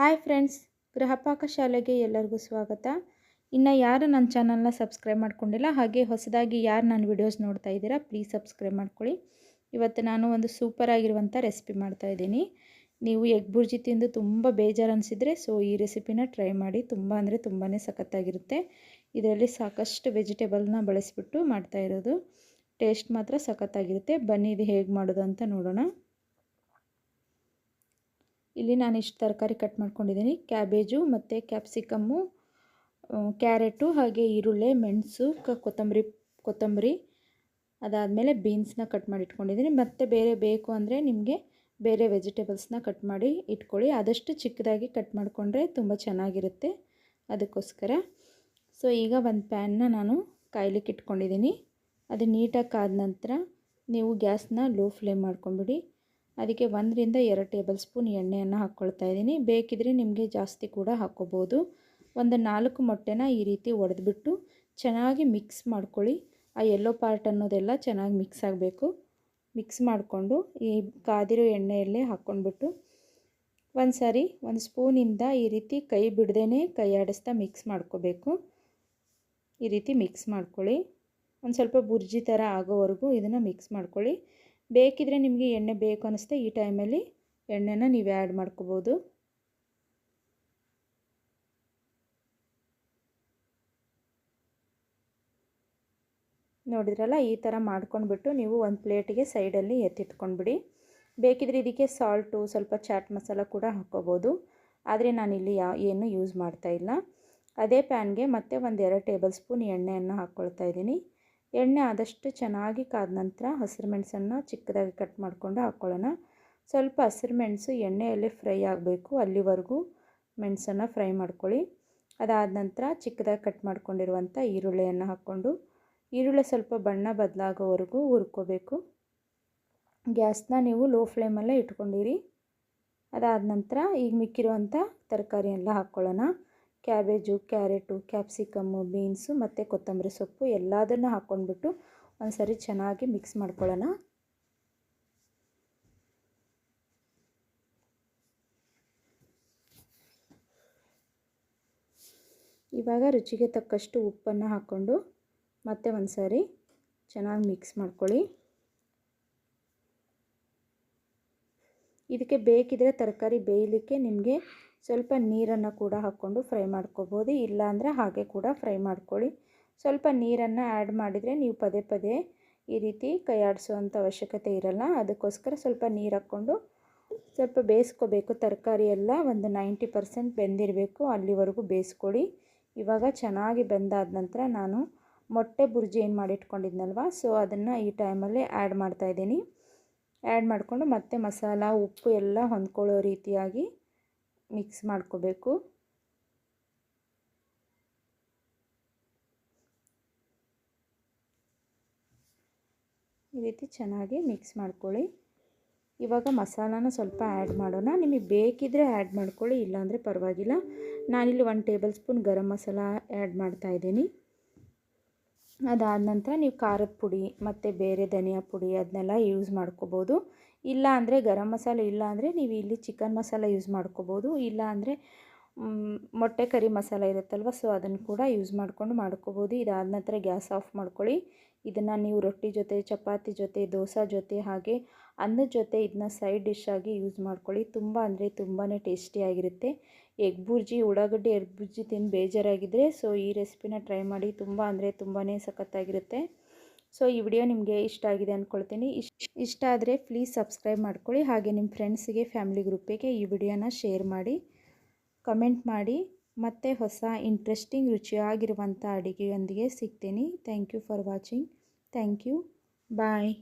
Hi friends Gruhapaka ಶಾಲೆಗೆ ಎಲ್ಲರಿಗೂ ಸ್ವಾಗತ. ಇನ್ನು ಯಾರು ನನ್ನ ಚಾನಲ್ನ ಸಬ್ಸ್ಕ್ರೈಬ್ ಮಾಡ್ಕೊಂಡಿಲ್ಲ, ಹಾಗೆ ಹೊಸದಾಗಿ ಯಾರು ನನ್ನ ವಿಡಿಯೋಸ್ ನೋಡ್ತಾ ಇದ್ದೀರಾ, ಪ್ಲೀಸ್ ಸಬ್ಸ್ಕ್ರೈಬ್ ಮಾಡ್ಕೊಳ್ಳಿ. ಇವತ್ತು ನಾನು ಒಂದು ಸೂಪರ್ ಆಗಿರುವಂಥ ರೆಸಿಪಿ ಮಾಡ್ತಾ ಇದ್ದೀನಿ. ನೀವು ಎಗ್ ಬುರ್ಜಿ ತಿಂದು ತುಂಬ ಬೇಜಾರು ಅನಿಸಿದರೆ ಸೊ ಈ ರೆಸಿಪಿನ ಟ್ರೈ ಮಾಡಿ, ತುಂಬ ಅಂದರೆ ತುಂಬಾ ಸಖತ್ತಾಗಿರುತ್ತೆ. ಇದರಲ್ಲಿ ಸಾಕಷ್ಟು ವೆಜಿಟೇಬಲ್ನ ಬಳಸಿಬಿಟ್ಟು ಮಾಡ್ತಾ ಇರೋದು. ಟೇಸ್ಟ್ ಮಾತ್ರ ಸಖತ್ತಾಗಿರುತ್ತೆ. ಬನ್ನಿ, ಇದು ಹೇಗೆ ಮಾಡೋದು ಅಂತ ನೋಡೋಣ. ಇಲ್ಲಿ ನಾನು ಇಷ್ಟು ತರಕಾರಿ ಕಟ್ ಮಾಡ್ಕೊಂಡಿದ್ದೀನಿ. ಕ್ಯಾಬೇಜು ಮತ್ತು ಕ್ಯಾಪ್ಸಿಕಮ್ಮು ಕ್ಯಾರೆಟು ಹಾಗೆ ಈರುಳ್ಳಿ, ಮೆಣಸು ಕೊತ್ತಂಬರಿ ಕೊತ್ತಂಬರಿ, ಅದಾದಮೇಲೆ ಬೀನ್ಸ್ನ ಕಟ್ ಮಾಡಿ ಇಟ್ಕೊಂಡಿದ್ದೀನಿ. ಮತ್ತು ಬೇರೆ ಬೇಕು ಅಂದರೆ ನಿಮಗೆ ಬೇರೆ ವೆಜಿಟೇಬಲ್ಸ್ನ ಕಟ್ ಮಾಡಿ ಇಟ್ಕೊಳ್ಳಿ. ಆದಷ್ಟು ಚಿಕ್ಕದಾಗಿ ಕಟ್ ಮಾಡಿಕೊಂಡ್ರೆ ತುಂಬ ಚೆನ್ನಾಗಿರುತ್ತೆ ಅದಕ್ಕೋಸ್ಕರ. ಸೊ, ಈಗ ಒಂದು ಪ್ಯಾನ್ನ ನಾನು ಕಾಯ್ಲಿಕ್ಕೆ ಇಟ್ಕೊಂಡಿದ್ದೀನಿ. ಅದು ನೀಟಾಗಿ ಕಾದ ನಂತರ ನೀವು ಗ್ಯಾಸ್ನ ಲೋ ಫ್ಲೇಮ್ ಮಾಡ್ಕೊಂಬಿಡಿ. ಅದಕ್ಕೆ ಒಂದರಿಂದ ಎರಡು ಟೇಬಲ್ ಸ್ಪೂನ್ ಎಣ್ಣೆಯನ್ನು ಹಾಕ್ಕೊಳ್ತಾ ಇದ್ದೀನಿ. ಬೇಕಿದ್ರೆ ನಿಮಗೆ ಜಾಸ್ತಿ ಕೂಡ ಹಾಕ್ಕೋಬೋದು. ಒಂದು ನಾಲ್ಕು ಮೊಟ್ಟೆನ ಈ ರೀತಿ ಒಡೆದ್ಬಿಟ್ಟು ಚೆನ್ನಾಗಿ ಮಿಕ್ಸ್ ಮಾಡ್ಕೊಳ್ಳಿ. ಆ ಎಲ್ಲೋ ಪಾರ್ಟ್ ಅನ್ನೋದೆಲ್ಲ ಚೆನ್ನಾಗಿ ಮಿಕ್ಸ್ ಆಗಬೇಕು. ಮಿಕ್ಸ್ ಮಾಡಿಕೊಂಡು ಈ ಕಾದಿರೋ ಎಣ್ಣೆಯಲ್ಲೇ ಹಾಕ್ಕೊಂಡ್ಬಿಟ್ಟು ಒಂದು ಸಾರಿ ಒಂದು ಸ್ಪೂನಿಂದ ಈ ರೀತಿ ಕೈ ಬಿಡದೇ ಕೈ ಆಡಿಸ್ತಾ ಮಿಕ್ಸ್ ಮಾಡ್ಕೋಬೇಕು. ಈ ರೀತಿ ಮಿಕ್ಸ್ ಮಾಡ್ಕೊಳ್ಳಿ. ಒಂದು ಸ್ವಲ್ಪ ಬುರ್ಜಿ ಥರ ಆಗೋವರೆಗೂ ಇದನ್ನು ಮಿಕ್ಸ್ ಮಾಡ್ಕೊಳ್ಳಿ. ಬೇಕಿದ್ರೆ ನಿಮಗೆ ಎಣ್ಣೆ ಬೇಕು ಅನ್ನಿಸುತ್ತೆ ಈ ಟೈಮಲ್ಲಿ ಎಣ್ಣೆನ ನೀವು ಆ್ಯಡ್ ಮಾಡ್ಕೋಬೋದು. ನೋಡಿದ್ರಲ್ಲ, ಈ ಥರ ಮಾಡ್ಕೊಂಡ್ಬಿಟ್ಟು ನೀವು ಒಂದು ಪ್ಲೇಟಿಗೆ ಸೈಡಲ್ಲಿ ಎತ್ತಿಟ್ಕೊಂಡ್ಬಿಡಿ. ಬೇಕಿದ್ರೆ ಇದಕ್ಕೆ ಸಾಲ್ಟು ಸ್ವಲ್ಪ ಚಾಟ್ ಮಸಾಲ ಕೂಡ ಹಾಕ್ಕೋಬೋದು. ಆದರೆ ನಾನಿಲ್ಲಿ ಯಾ, ಏನು ಯೂಸ್ ಮಾಡ್ತಾ ಇಲ್ಲ. ಅದೇ ಪ್ಯಾನ್ಗೆ ಮತ್ತೆ ಒಂದು ಎರಡು ಟೇಬಲ್ ಸ್ಪೂನ್ ಎಣ್ಣೆಯನ್ನು ಹಾಕ್ಕೊಳ್ತಾ ಇದ್ದೀನಿ. ಎಣ್ಣೆ ಆದಷ್ಟು ಚೆನ್ನಾಗಿ ಕಾದ ನಂತರ ಹಸಿರು ಮೆಣಸನ್ನು ಚಿಕ್ಕದಾಗಿ ಕಟ್ ಮಾಡಿಕೊಂಡು ಹಾಕ್ಕೊಳ್ಳೋಣ ಸ್ವಲ್ಪ ಹಸಿರು ಮೆಣಸು ಎಣ್ಣೆಯಲ್ಲಿ ಫ್ರೈ ಆಗಬೇಕು. ಅಲ್ಲಿವರೆಗೂ ಮೆಣಸನ್ನು ಫ್ರೈ ಮಾಡ್ಕೊಳ್ಳಿ. ಅದಾದ ನಂತರ ಚಿಕ್ಕದಾಗಿ ಕಟ್ ಮಾಡಿಕೊಂಡಿರುವಂಥ ಈರುಳ್ಳಿಯನ್ನು ಹಾಕ್ಕೊಂಡು ಈರುಳ್ಳಿ ಸ್ವಲ್ಪ ಬಣ್ಣ ಬದಲಾಗೋವರೆಗೂ ಹುರ್ಕೋಬೇಕು. ಗ್ಯಾಸ್ನ ನೀವು ಲೋ ಫ್ಲೇಮಲ್ಲೇ ಇಟ್ಕೊಂಡಿರಿ. ಅದಾದ ನಂತರ ಈಗ ಮಿಕ್ಕಿರುವಂಥ ತರಕಾರಿ ಎಲ್ಲ ಹಾಕ್ಕೊಳ್ಳೋಣ. ಕ್ಯಾಬೇಜು, ಕ್ಯಾರೆಟು, ಕ್ಯಾಪ್ಸಿಕಮ್ಮು, ಬೀನ್ಸು ಮತ್ತು ಕೊತ್ತಂಬರಿ ಸೊಪ್ಪು ಎಲ್ಲದನ್ನು ಹಾಕ್ಕೊಂಡ್ಬಿಟ್ಟು ಒಂದು ಸರಿ ಚೆನ್ನಾಗಿ ಮಿಕ್ಸ್ ಮಾಡ್ಕೊಳ್ಳೋಣ. ಇವಾಗ ರುಚಿಗೆ ತಕ್ಕಷ್ಟು ಉಪ್ಪನ್ನು ಹಾಕ್ಕೊಂಡು ಮತ್ತೆ ಒಂದು ಚೆನ್ನಾಗಿ ಮಿಕ್ಸ್ ಮಾಡ್ಕೊಳ್ಳಿ. ಇದಕ್ಕೆ ಬೇಕಿದ್ರೆ ತರಕಾರಿ ಬೇಯಲಿಕ್ಕೆ ನಿಮಗೆ ಸ್ವಲ್ಪ ನೀರನ್ನು ಕೂಡ ಹಾಕ್ಕೊಂಡು ಫ್ರೈ ಮಾಡ್ಕೋಬೋದು. ಇಲ್ಲಾಂದರೆ ಹಾಗೆ ಕೂಡ ಫ್ರೈ ಮಾಡ್ಕೊಳ್ಳಿ. ಸ್ವಲ್ಪ ನೀರನ್ನು ಆ್ಯಡ್ ಮಾಡಿದರೆ ನೀವು ಪದೇ ಪದೇ ಈ ರೀತಿ ಕೈ ಆಡಿಸುವಂಥ ಅವಶ್ಯಕತೆ ಇರಲ್ಲ. ಅದಕ್ಕೋಸ್ಕರ ಸ್ವಲ್ಪ ನೀರು ಹಾಕ್ಕೊಂಡು ಸ್ವಲ್ಪ ಬೇಯಿಸ್ಕೋಬೇಕು. ತರಕಾರಿ ಎಲ್ಲ ಒಂದು ನೈಂಟಿ ಪರ್ಸೆಂಟ್ ಬೆಂದಿರಬೇಕು. ಅಲ್ಲಿವರೆಗೂ ಬೇಯಿಸ್ಕೊಳ್ಳಿ. ಇವಾಗ ಚೆನ್ನಾಗಿ ಬೆಂದಾದ ನಂತರ ನಾನು ಮೊಟ್ಟೆ ಬುರ್ಜಿ ಏನು ಮಾಡಿಟ್ಕೊಂಡಿದ್ನಲ್ವ? ಸೊ, ಅದನ್ನು ಈ ಟೈಮಲ್ಲಿ ಆ್ಯಡ್ ಮಾಡ್ತಾಯಿದ್ದೀನಿ ಆ್ಯಡ್ ಮಾಡಿಕೊಂಡು ಮತ್ತೆ ಮಸಾಲ, ಉಪ್ಪು ಎಲ್ಲ ಹೊಂದ್ಕೊಳ್ಳೋ ರೀತಿಯಾಗಿ ಮಿಕ್ಸ್ ಮಾಡ್ಕೋಬೇಕು. ಈ ರೀತಿ ಚೆನ್ನಾಗಿ ಮಿಕ್ಸ್ ಮಾಡ್ಕೊಳ್ಳಿ. ಇವಾಗ ಮಸಾಲಾನ ಸ್ವಲ್ಪ ಆ್ಯಡ್ ಮಾಡೋಣ. ನಿಮಗೆ ಬೇಕಿದ್ದರೆ ಆ್ಯಡ್ ಮಾಡ್ಕೊಳ್ಳಿ, ಇಲ್ಲಾಂದರೆ ಪರವಾಗಿಲ್ಲ. ನಾನಿಲ್ಲಿ one tablespoon garam masala add ಮಾಡ್ತಾಯಿದ್ದೀನಿ ಅದಾದ ನಂತರ ನೀವು ಖಾರದ ಪುಡಿ ಮತ್ತು ಬೇರೆ ಧನಿಯಾ ಪುಡಿ ಅದನ್ನೆಲ್ಲ ಯೂಸ್ ಮಾಡ್ಕೋಬೋದು. ಇಲ್ಲ ಅಂದರೆ ಗರಂ ಮಸಾಲೆ ಇಲ್ಲ ಅಂದರೆ ನೀವು ಇಲ್ಲಿ ಚಿಕನ್ ಮಸಾಲೆ ಯೂಸ್ ಮಾಡ್ಕೋಬೋದು. ಇಲ್ಲ ಅಂದರೆ ಮೊಟ್ಟೆ ಕರಿ ಮಸಾಲ ಇರುತ್ತಲ್ವ ಸೊ ಅದನ್ನು ಕೂಡ ಯೂಸ್ ಮಾಡಿಕೊಂಡು ಮಾಡ್ಕೋಬೋದು. ಇದಾದ ನಂತರ ಗ್ಯಾಸ್ ಆಫ್ ಮಾಡ್ಕೊಳ್ಳಿ. ಇದನ್ನು ನೀವು ರೊಟ್ಟಿ ಜೊತೆ, ಚಪಾತಿ ಜೊತೆ, ದೋಸೆ ಜೊತೆ, ಹಾಗೆ ಅನ್ನದ ಜೊತೆ ಇದನ್ನ ಸೈಡ್ ಡಿಶ್ ಆಗಿ ಯೂಸ್ ಮಾಡ್ಕೊಳ್ಳಿ. ತುಂಬ ಅಂದರೆ ತುಂಬಾ ಟೇಸ್ಟಿಯಾಗಿರುತ್ತೆ ಎಗ್ ಬುರ್ಜಿ ಉಳ್ಳಾಗಡ್ಡಿ ಎಗ್ ಬುರ್ಜಿ ತಿಂದು ಬೇಜಾರಾಗಿದ್ದರೆ ಸೊ ಈ ರೆಸಿಪಿನ ಟ್ರೈ ಮಾಡಿ, ತುಂಬ ಅಂದರೆ ತುಂಬಾ ಸಖತ್ತಾಗಿರುತ್ತೆ. ಸೊ, ಈ ವಿಡಿಯೋ ನಿಮಗೆ ಇಷ್ಟ ಆಗಿದೆ ಅಂದ್ಕೊಳ್ತೀನಿ ಇಷ್ಟ ಇಷ್ಟ ಆದರೆ ಪ್ಲೀಸ್ ಸಬ್ಸ್ಕ್ರೈಬ್ ಮಾಡ್ಕೊಳ್ಳಿ. ಹಾಗೆ ನಿಮ್ಮ ಫ್ರೆಂಡ್ಸಿಗೆ ಫ್ಯಾಮಿಲಿ ಗ್ರೂಪಿಗೆ ಈ ವಿಡಿಯೋನ ಶೇರ್ ಮಾಡಿ ಕಮೆಂಟ್ ಮಾಡಿ. ಮತ್ತೆ ಹೊಸ ಇಂಟ್ರೆಸ್ಟಿಂಗ್ ರುಚಿಯಾಗಿರುವಂಥ ಅಡುಗೆಯೊಂದಿಗೆ ಸಿಗ್ತೀನಿ. Thank you for watching thank you bye